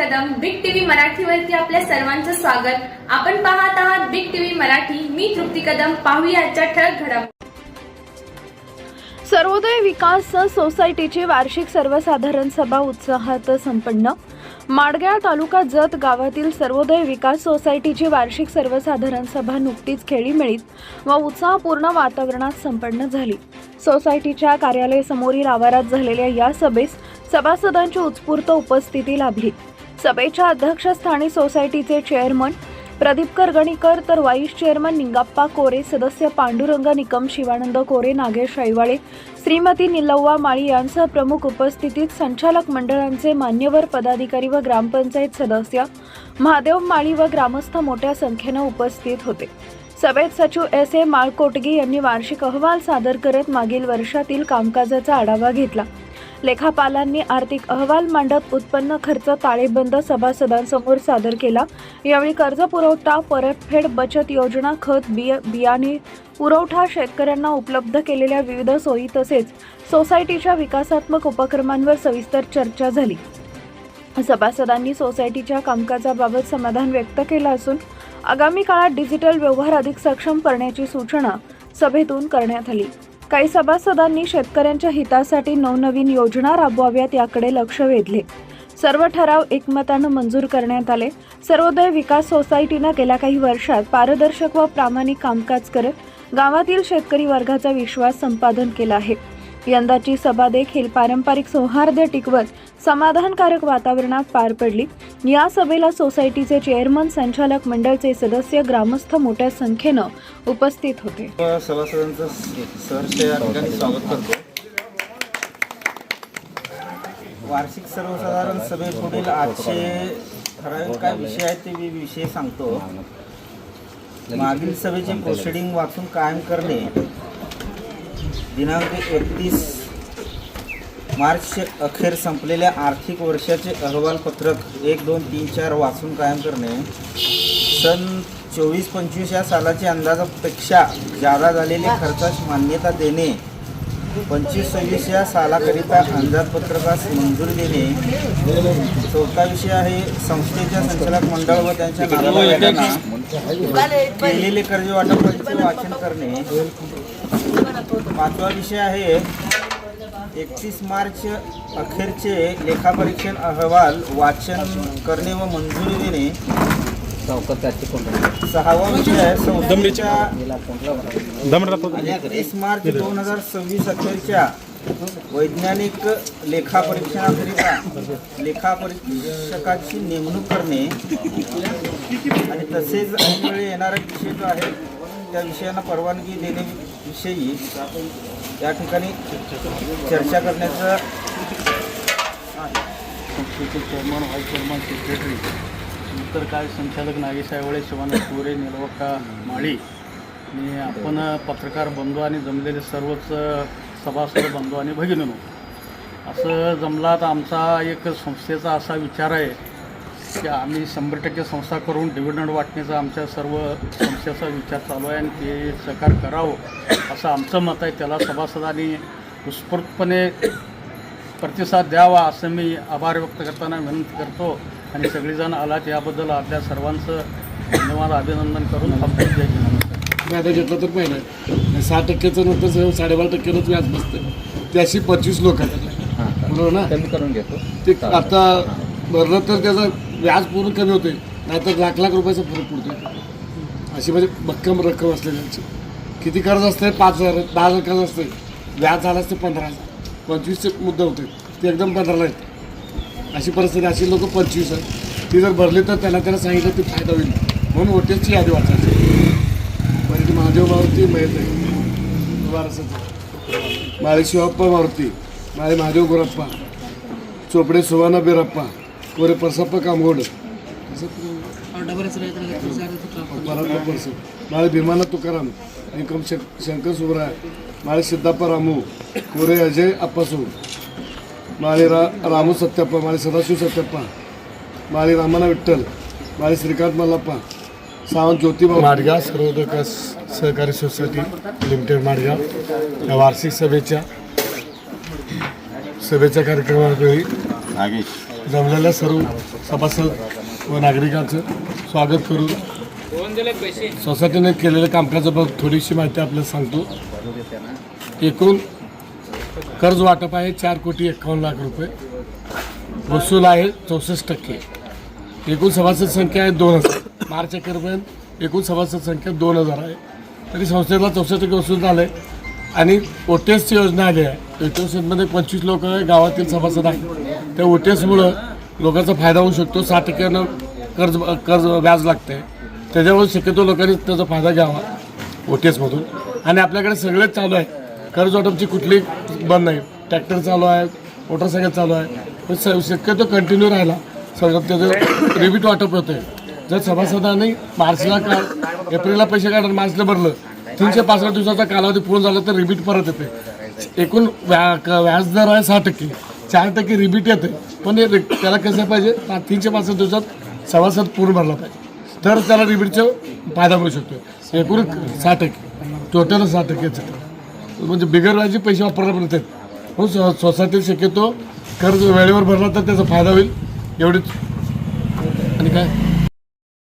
मराठीवरती आपल्या सर्वांचं स्वागत. आपण पाहत आहात बिग टीव्ही मराठी. मी तृप्ती कदम. पाहूया आजच्या ठळक घडामोडी. सर्वोदय विकास सोसायटीची वार्षिक सर्वसाधारण सभा उत्साहात संपन्न. माडगाव तालुका जत गावातील सर्वोदय विकास सोसायटीची वार्षिक सर्वसाधारण सभा नुकतीच खेळीमेळीत व उत्साहपूर्ण वातावरणात संपन्न झाली. सोसायटीच्या कार्यालयासमोरील आवारात झालेल्या या सभेस सभासदांची उत्स्फूर्त उपस्थिती लाभली. सभेच्या अध्यक्षस्थानी सोसायटीचे चेअरमन प्रदीप करगणीकर तर व्हाईस चेअरमन निंगाप्पा कोरे सदस्य पांडुरंग निकम शिवानंद कोरे नागेश ऐवाळे श्रीमती निलव्वा माळी यांसह प्रमुख उपस्थितीत संचालक मंडळांचे मान्यवर पदाधिकारी व ग्रामपंचायत सदस्य महादेव माळी व ग्रामस्थ मोठ्या संख्येनं उपस्थित होते. सभेत सचिव एस ए माळकोटगी यांनी वार्षिक अहवाल सादर करत मागील वर्षातील कामकाजाचा आढावा घेतला. लेखापालांनी आर्थिक अहवाल मांडत उत्पन्न खर्च ताळेबंद सभासदांसमोर सादर केला. यावेळी कर्ज पुरवठा परतफेड बचत योजना खत बिय बियाणे पुरवठा शेतकऱ्यांना उपलब्ध केलेल्या विविध सोयी तसेच सोसायटीच्या विकासात्मक उपक्रमांवर सविस्तर चर्चा झाली. सभासदांनी सोसायटीच्या कामकाजाबाबत समाधान व्यक्त केलं असून आगामी काळात डिजिटल व्यवहार अधिक सक्षम करण्याची सूचना सभेतून करण्यात आली. काही सभासदांनी शेतकऱ्यांच्या हितासाठी नवनवीन योजना राबवाव्यात याकडे लक्ष वेधले. सर्व ठराव एकमतानं मंजूर करण्यात आले. सर्वोदय विकास सोसायटीनं गेल्या काही वर्षात पारदर्शक व प्रामाणिक कामकाज करत गावातील शेतकरी वर्गाचा विश्वास संपादन केला आहे. यंदाची सभा देखील पारंपरिक सौहार्द टिकवत समाधानकारक वातावरणात पार पडली. या सभेला सोसायटीचे चेअरमन संचालक मंडळचे सदस्य ग्रामस्थ मोठ्या संख्येनं उपस्थित होते. सभासदांचं सहर्ष या ठिकाणी स्वागत करतो. वार्षिक सर्वसाधारण सभेपुढील आजचे ठराविक काय विषय आहेत ते मी विषय सांगतो. मागील सभेचे प्रोसिडिंग वाचून कायम करणे दिनांक एकतीस मार्च अखेर संपलेल्या आर्थिक वर्षाचे अहवालपत्रक एक दोन तीन चार वाचून कायम करणे. सन चोवीस पंचवीस या सालाच्या अंदाजापेक्षा जादा झालेल्या खर्चास मान्यता देणे. पंचवीस सव्वीस या सालाकरिता अंदाजपत्रकास मंजूर देणे. चौथा विषय आहे संस्थेच्या संचालक मंडळ व त्यांच्या नातेवाईकांना केलेले कर्ज वाटपाचे वाचन करणे. पाचवा विषय आहे एकतीस मार्च अखेरचे लेखापरीक्षण अहवाल वाचन करणे व मंजुरी देणे. सहावा विषय आहे संस्थेच्या एकतीस मार्च दोन हजार सव्वीस अखेरच्या वैज्ञानिक लेखापरीक्षणाकरिता लेखापरीक्षकाची नेमणूक करणे. आणि तसेच ऐनवेळी येणारा विषय जो आहे त्या विषयांना परवानगी विषयी या ठिकाणी चर्चा करण्याचं संस्थेचे चेअरमन व्हाईस चेअरमन सेक्रेटरी नंतर काय संचालक नागेश आयवळे शिवानंद कोरे निलवक्का माळी. आणि आपण पत्रकार बंधू आणि जमलेले सर्वच सभासद बंधू आणि भगिनीनो असं जमला तर आमचा एक संस्थेचा असा विचार आहे की आम्ही शंभर टक्के संस्था करून डिव्हिडंड वाटण्याचा आमच्या सर्व संस्थेचा विचार चालू आहे आणि ते सहकार करावं असं आमचं मत आहे. त्याला सभासदांनी उत्स्फूर्तपणे प्रतिसाद द्यावा असं मी आभार व्यक्त करताना विनंती करतो आणि सगळेजण आलात याबद्दल आपल्या सर्वांचं धन्यवाद अभिनंदन करून थांबतो जय व्याज घेतलं तर पहिलं आहे. सहा टक्क्याचं नंतर साडेबारा टक्क्यानंच व्याज बसतं. त्याशी पंचवीस लोक आहेत. बरोबर ना? करून घेतो. ते आता भरलं तर त्याचं व्याज पूर्ण कमी होते नाहीतर लाख लाख रुपयाचा फरक पडतो अशी म्हणजे भक्कम रक्कम असते त्यांची. किती कर्ज असते पाच हजार. दहा हजार कर्ज असते व्याज झालं असते पंधरा हजार. पंचवीसचे मुद्दे होते. ते एकदम पंधराला आहेत. अशी परिस्थिती अशी लोक पंचवीस आहेत. ती जर भरली तर त्याला त्याला सांगितलं ती फायदा होईल. म्हणून वोटेजची यादी वाचायची. म्हणजे महादेव मारुती महेश आहे वारसाचं. माळे शिवप्पा मारुती. माळे महादेव गोरप्पा चोपडे सुवाना बिरप्पा. कोरे परसप्पा कामगोड बराबर परसप माळे भीमाना तुकाराम निकम शं शंकर सुबराय माळे सिद्धप्पा रामू कोरे अजय अप्पासू माळे रा रामू सत्यप्पा माळे सदाशिव सत्यप्पा माळे रामाना विठ्ठल माळे श्रीकांत मल्लप्पा सावंत ज्योतिबा माडगाव सर्वोदय सहकारी सोसायटी लिमिटेड माडगाव या वार्षिक सभेच्या सभेच्या कार्यक्रमावेळी जमलेल्या सर्व सभासद व नागरिकांचं स्वागत करू. सोसायटीने केलेल्या कामकाजाबाबत थोडीशी माहिती आपल्याला सांगतो. एकूण कर्ज वाटप आहे चार कोटी एकावन्न लाख रुपये. वसूल आहे चौसष्ट टक्के. एकूण सभासद संख्या आहे दोन हजार. मार्च अखेरपर्यंत एकूण सभासद संख्या दोन हजार आहे. तरी संस्थेला चौसष्ट टक्के वसूल झालं आहे आणि ओ टी एसची योजना आली आहे. ओ टी एसमध्ये पंचवीस लोक गावातील सभासद आहेत. त्या ओ टी एसमुळं लोकांचा फायदा होऊ शकतो. सात टक्क्यानं कर्ज कर्ज व्याज लागतं आहे त्याच्यामुळे शक्यतो लोकांनी त्याचा फायदा घ्यावा ओ टी एसमधून आणि आपल्याकडे सगळेच चालू आहे कर्ज वाटपची कुठली बंद नाही. ट्रॅक्टर चालू आहे मोटरसायकल चालू आहे. पण स- शक्यतो कंटिन्यू राहिला. सगळं त्याचं रिबीट वाटप होतं आहे जर सभासदांनी मार्चला का एप्रिलला पैसे काढून मार्चला भरलं तीनशे पासष्ट दिवसाचा कालावधी पूर्ण झाला तर रिबीट परत येते एकूण व्या क- व्याज दर आहे सहा टक्के. चार टक्के रिबीट येते पण हे त्याला कसं पाहिजे? तीनशे पासष्ट दिवसात सभासद पूर्ण भरला पाहिजे. तर त्याला रिबीटचा फायदा मिळू शकतो एकूण सहा टक्के. टोटल सहा टक्केच म्हणजे बिगर पैसे वापरायला पण येतात. म्हणून सो सोसायटीत शक्यतो कर्ज वेळेवर भरला तर त्याचा फायदा होईल. एवढीच. आणि काय?